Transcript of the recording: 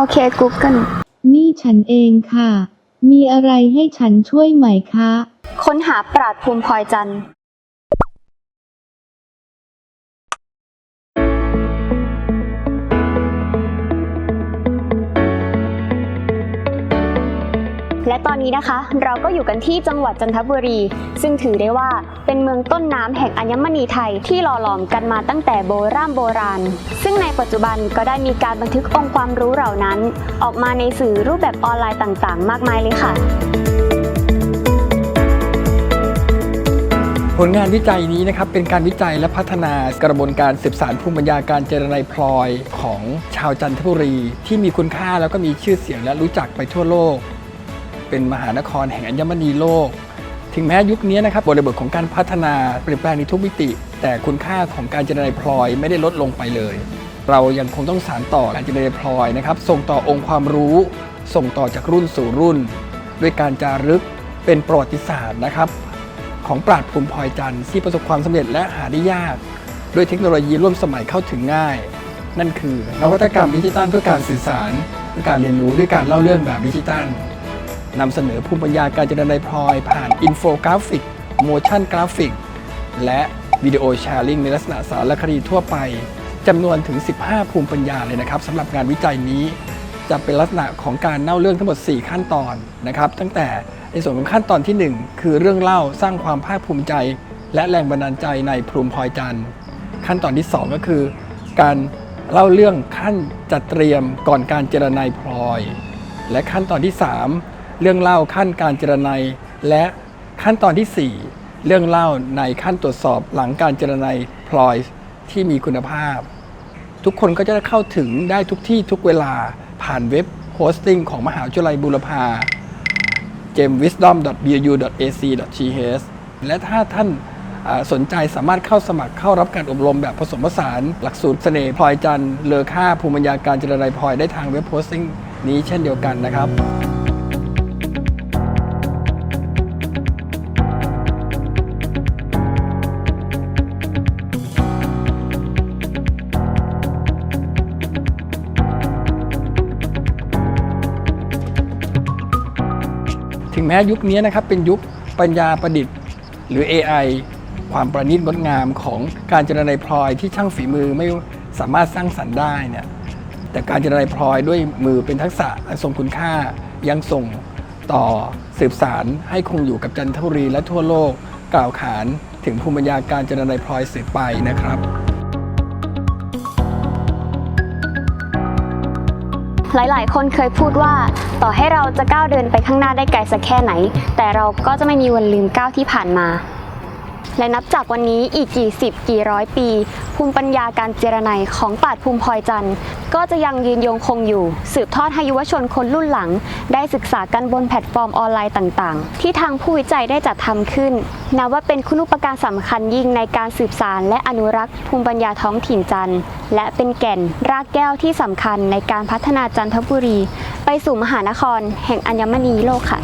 โอเค Google นี่ฉันเองค่ะ มีอะไรให้ฉันช่วยไหมคะ ค้นหาปราดภูมิพลอยจันทร์ และตอนนี้นะคะเราก็อยู่กันที่จังหวัดจันทบุรี ซึ่งถือได้ว่าเป็นเมืองต้นน้ำแห่งอัญมณีไทยที่หล่อหลอมกันมาตั้งแต่โบราณโบราณ ซึ่งในปัจจุบันก็ได้มีการบันทึกองค์ความรู้เหล่านั้น ออกมาในสื่อรูปแบบออนไลน์ต่างๆ มากมายเลยค่ะ ผลงานวิจัยนี้นะครับเป็นการวิจัยและพัฒนากระบวนการสืบสารภูมิปัญญาการเจรไนยพลอยของชาวจันทบุรี ที่มีคุณค่าแล้วก็มีชื่อเสียงและรู้จักไปทั่วโลก เป็นมหานครแห่งอัญมณีโลก ถึงแม้ยุคนี้นะครับบริบทของการพัฒนาเปลี่ยนแปลงในทุกมิติ แต่คุณค่าของการเจรไนยพลอยไม่ได้ลดลงไปเลย เรายังคงต้องสานต่อการเจรไนยพลอยนะครับส่งต่อองค์ความรู้ ส่งต่อจากรุ่นสู่รุ่น ด้วยการจารึกเป็นประวัติศาสตร์นะครับของปราดภูมิพลอยจันทร์ที่ประสบความสำเร็จและหาได้ยาก ด้วยเทคโนโลยีร่วมสมัยเข้าถึงง่าย นั่นคือนวัตกรรมดิจิตัลเพื่อการสื่อสารเพื่อการเรียนรู้ด้วยการเล่าเรื่องแบบดิจิตัล นำเสนอภูมิปัญญาการเจริญในพลอย ผ่านอินโฟกราฟิกโมชั่นกราฟิกและวิดีโอแชร์ลิงในลักษณะสารคดีทั่วไปจำนวนถึง 15 ภูมิปัญญาเลยนะครับสำหรับงานวิจัยนี้ จะเป็นลักษณะของการเล่าเรื่องทั้งหมด 4 ขั้นตอนนะครับ ตั้งแต่ในส่วนของขั้นตอนทีหนึ่1 คือเรื่องเล่าสร้างความภาคภูมิใจ และแรงบันดาลใจในพรูมิพลอยจันทร์ขั้นตอนที่ 2 ก็คือ การเล่าเรื่องขั้นจัดเตรียมก่อนการเจรไนยพลอย และขั้นตอนที่ 3 เรื่องเล่าขั้นการเจรไนยและขั้นตอนทีสี่ 4 เรื่องเล่าในขั้นตรวจสอบหลังการเจรไนยพลอยที่มีคุณภาพ ทุกคนก็จะเข้าถึงได้ทุกที่ทุกเวลาผ่านเว็บโฮสติ้งของมหาวิทยาลัยบูรพา gemwisdom.bu.ac.th และถ้าท่านสนใจสามารถเข้าสมัครเข้ารับการอบรมแบบผสมผสาน หลักสูตรเสน่ห์พลอยจันเลอค่าภูมิปัญญาการเจริญไรพลอยได้ทางเว็บโฮสติ้งนี้เช่นเดียวกันนะครับ ถึงแม้ยุคนี้นะครับเป็นยุคปัญญาประดิษฐ์ หรือ AI ความประณีตงดงามของการเจริญในพลอยที่ช่างฝีมือไม่สามารถสร้างสรรค์ได้เนี่ยแต่การเจริญในพลอยด้วยมือเป็นทักษะและทรงคุณค่ายังส่งต่อสืบสารให้คงอยู่กับจันทบุรีและทั่วโลกกล่าวขานถึงภูมิปัญญาการเจริญในพลอยสืบไปนะครับ หลายๆ คนเคยพูดว่า ต่อให้เราจะก้าวเดินไปข้างหน้าได้ไกลสักแค่ไหน แต่เราก็จะไม่มีวันลืมก้าวที่ผ่านมา และนับจากวันนี้อีกกี่สิบกี่ร้อยปี ภูมิปัญญาการเจรไนของปราดภูมิพลอยจันทร์ ก็จะยังยืนยงคงอยู่ สืบทอดให้ยุวชนคนรุ่นหลัง ได้ศึกษากันบนแพลตฟอร์มออนไลน์ต่างๆ ที่ทางผู้วิจัยได้จัดทำขึ้นนับว่าเป็นคุณูปการสำคัญยิ่งในการสืบสารและอนุรักษ์ภูมิปัญญาท้องถิ่นจันทร์ และเป็นแก่นรากแก้วที่สำคัญในการพัฒนาจันทบุรี ไปสู่มหานคร แห่งอัญมณีโลกค่ะ